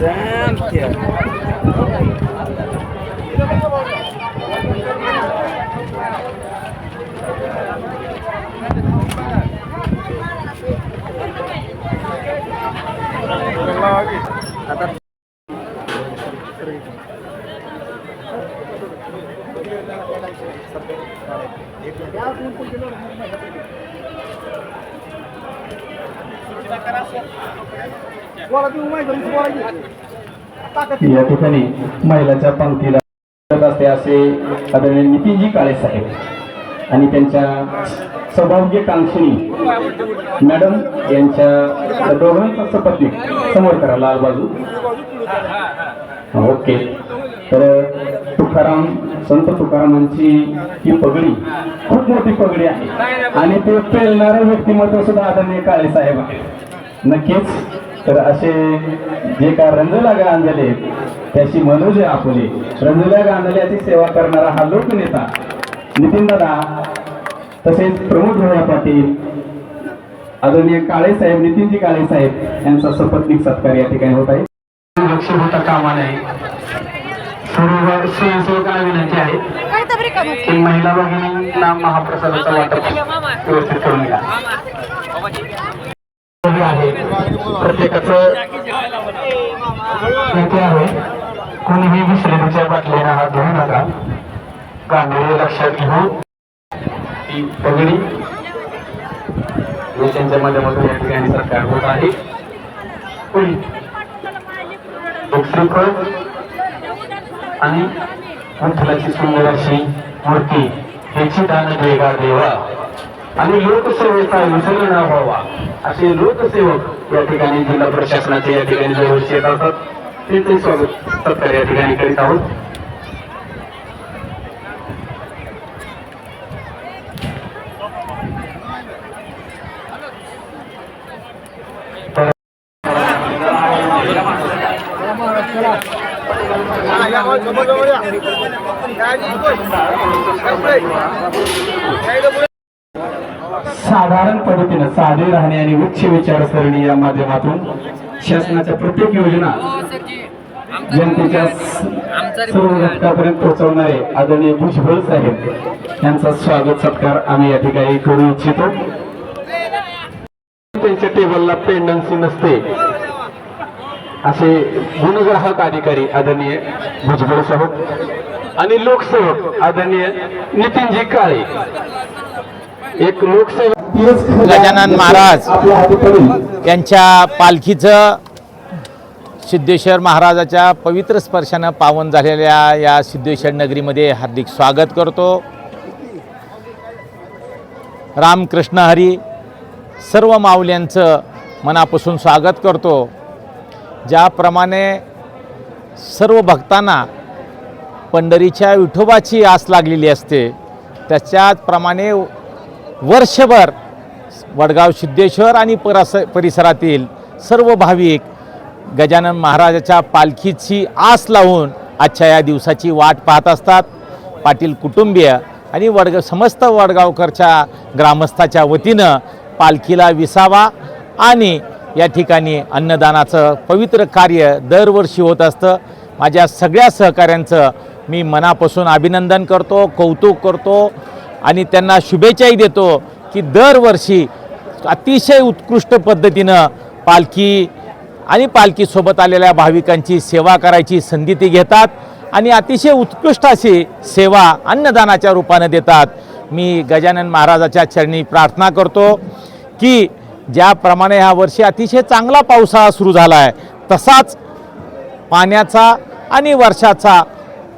Damn kid. Atas या ठिकाणी महिलाच्या पंक्तीला असते असे आदरणीय नितीनजी काळे साहेब. आणि त्यांच्या सौभाग्यकांक्षिणी मॅडम यांच्या दोघांचा सपत्नीक समोर करा लाल बाजू. ओके. तर तुकाराम संत तुकारामांची ही पगडी खूप मोठी पगडी आहे. आणि ते पेलणारं व्यक्तिमत्व सुद्धा आदरणीय काळे साहेब आहे नक्कीच तर असे जे काय रंजला गांधले त्याशी मनोज आपुले रंजला गांधल्याची सेवा करणारा हा लोकनेता नितीन दादा तसेच प्रमोद भोळा पाटील आदरणीय काळे साहेब नितीनजी काळे साहेब यांचा सपत्निक सत्कार या ठिकाणी होत आहे. लक्ष होता कामा नाही. सर्व स्वयंसेवकांना विनंती आहे? की महिला भगिनींना महाप्रसादाचा वाटप व्यवस्थित करून घ्या आहे. प्रत्येकाचं येथे आहे. कोणीही विसरलीच्या बाटलीने हात घेऊ नका. गांभीर्य लक्षात घेऊन ही पगडी त्यांच्या माध्यमातून या ठिकाणी सरकार होत आहे. पुढील एक श्रीफळ आणि विठ्ठलाची सुंदर अशी मूर्ती याची दान देगा देवा. आणि लोकसेवेचा विसर्ग न व्हावा. असे लोकसेवक या ठिकाणी जिल्हा प्रशासनाचे या ठिकाणी दरवर्षी येत असतात. त्यांचे स्वागत सत्कार या ठिकाणी करीत आहोत. साधारण पद्धतीनं साधे राहणे आणि उच्च विचारसरणी या माध्यमातून शासनाच्या प्रत्येक योजना जनतेच्या सर्व घटकापर्यंत पोहोचवणारे आदरणीय भुजबळ साहेब यांचा स्वागत सत्कार आम्ही या ठिकाणी करू इच्छितो. त्यांच्या टेबलला पेंडन्सी नसते. असे गुणग्राहक अधिकारी आदरणीय भुजबळ साहेब आणि लोकसेवक आदरणीय नितीनजी काळे. एक लोकसेवक गजानन महाराज यांच्या पालखीचं सिद्धेश्वर महाराजाच्या पवित्र स्पर्शानं पावन झालेल्या या सिद्धेश्वर नगरीमध्ये हार्दिक स्वागत करतो. रामकृष्ण हरी सर्व माऊल्यांचं मनापासून स्वागत करतो. ज्याप्रमाणे सर्व भक्तांना पंढरीच्या विठोबाची आस लागलेली असते त्याच्याचप्रमाणे वर्षभर वडगाव सिद्धेश्वर आणि परस परिसरातील सर्व भाविक गजानन महाराजाच्या पालखीची आस लावून आजच्या या दिवसाची वाट पाहत असतात. पाटील कुटुंबीय आणि वडगाव समस्त वडगावकरच्या ग्रामस्थाच्या वतीनं पालखीला विसावा आणि या ठिकाणी अन्नदानाचं पवित्र कार्य दरवर्षी होत असतं. माझ्या सगळ्या सहकाऱ्यांचं मी मनापासून अभिनंदन करतो कौतुक करतो आणि त्यांना शुभेच्छाही देतो की दरवर्षी अतिशय उत्कृष्ट पद्धतीनं पालखी आणि पालखीसोबत आलेल्या भाविकांची सेवा करायची संधी ते घेतात आणि अतिशय उत्कृष्ट अशी सेवा अन्नदानाच्या रूपानं देतात. मी गजानन महाराजाच्या चरणी प्रार्थना करतो की ज्याप्रमाणे ह्या वर्षी अतिशय चांगला पावसाळा सुरू झाला आहे तसाच पाण्याचा आणि वर्षाचा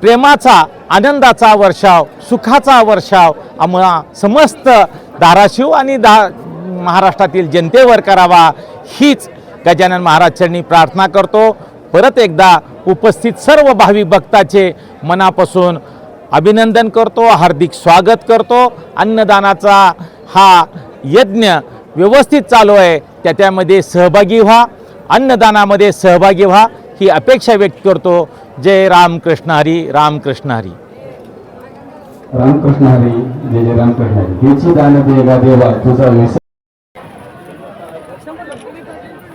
प्रेमाचा आनंदाचा वर्षाव सुखाचा वर्षाव आम्हाला समस्त धाराशिव आणि दा महाराष्ट्रातील जनतेवर करावा हीच गजानन महाराजांनी प्रार्थना करतो. परत एकदा उपस्थित सर्व भावी भक्ताचे मनापासून अभिनंदन करतो हार्दिक स्वागत करतो. अन्नदानाचा हा यज्ञ व्यवस्थित चालू आहे. त्याच्यामध्ये सहभागी व्हा. अन्नदानामध्ये सहभागी व्हा. ही अपेक्षा व्यक्त करतो. जय रामकृष्ण हरी रामकृष्ण हरी. रामकृष्ण हरी जय जय रामकृष्ण हरी. हेची दान देगा देवा तुझा विसर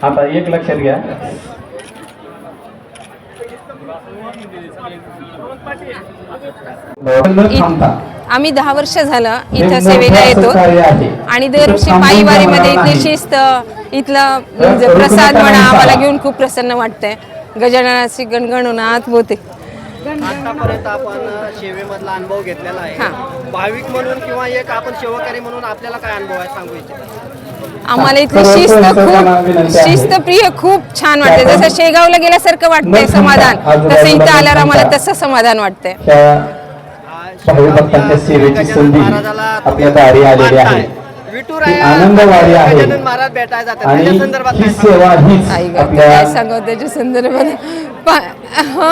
आता एक लक्षात घ्या. न थांबता. आम्ही दहा वर्ष झालं इथं सेवेला येतो. आणि दरवर्षी थांबून पायीवारीमध्ये जाणार इथली. शिस्त इथलं म्हणजे प्रसाद म्हणा आम्हाला. घेऊन खूप प्रसन्न वाटतंय गजाननाची गणगणनाथ होते आतापर्यंत आपण सेवेमधला अनुभव घेतलेला आहे. भाविक म्हणून किंवा एक आपण सेवाकारी म्हणून आपल्याला काय अनुभव आहे सांगू इच्छिता आम्हाला इथली शिस्त खूप. शिस्तप्रिय खूप छान वाटते जसं शेगावला गेल्यासारखं वाटतंय समाधान तसं इथं आल्यावर आम्हाला. तसं समाधान वाटतंय भावी भक्तांच्या सेवेची संधी आपल्या दारी आलेली आहे ही आनंदवाडी आहे. आणि त्याच्या संदर्भात ही? सेवा हीच आपल्या काय सांगावं त्याच्या संदर्भात हा.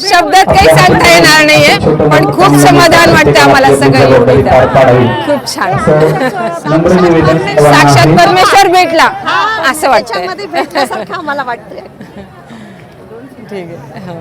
शब्दात काही सांगता येणार नाहीये पण खूप समाधान वाटतं आम्हाला सगळं. खूप छान साक्षात. परमेश्वर भेटला असं भेटल्यासारखं आम्हाला वाटतंय ठीक आहे हो.